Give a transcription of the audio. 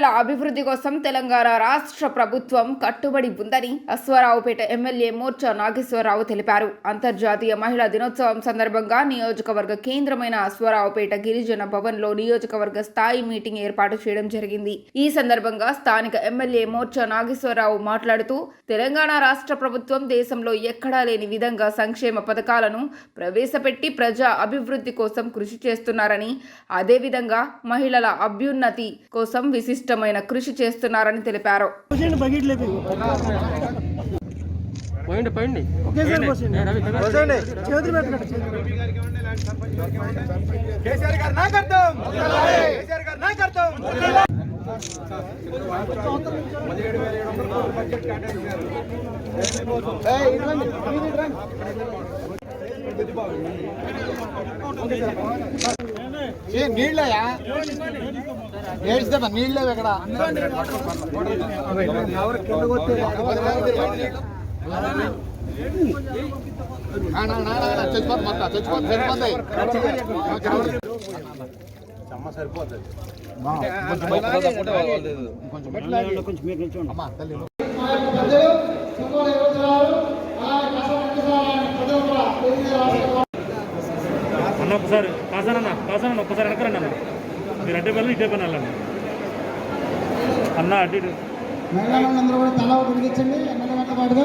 మహిళల అభివృద్ధి కోసం తెలంగాణ రాష్ట్ర ప్రభుత్వం కట్టుబడి ఉందని అశ్వారావుపేట ఎమ్మెల్యే మోర్చా నాగేశ్వరరావు తెలిపారు. అంతర్జాతీయ మహిళా దినోత్సవం సందర్భంగా నియోజకవర్గ కేంద్రమైన అశ్వారావుపేట గిరిజన భవన్లో నియోజకవర్గ స్థాయి మీటింగ్ ఏర్పాటు చేయడం జరిగింది. ఈ సందర్భంగా స్థానిక ఎమ్మెల్యే మోర్చా నాగేశ్వరరావు మాట్లాడుతూ తెలంగాణ రాష్ట్ర ప్రభుత్వం దేశంలో ఎక్కడా లేని విధంగా సంక్షేమ పథకాలను ప్రవేశపెట్టి ప్రజా అభివృద్ధి కోసం కృషి చేస్తున్నారని అదేవిధంగా మహిళల అభ్యున్నతి కోసం విశిష్టమైన కృషి చేస్తున్నారని తెలిపారు. నీళ్ళయా? ఏడ్చితే నీళ్ళే ఇక్కడ చచ్చిపోతుంది మొత్తం చచ్చిపోతుంది కొంచెం అన్న ఒకసారి కాసానన్న కాసానన్న ఒక్కసారి వెనకరండి అన్న. మీరు అడ్డే పని ఇటే పని వెళ్ళండి అన్న అడ్డు ఇటు. మహిళలందరూ కూడా తల ఒకటి ఇచ్చండి ఎమ్మెల్యే గారితో పాటుగా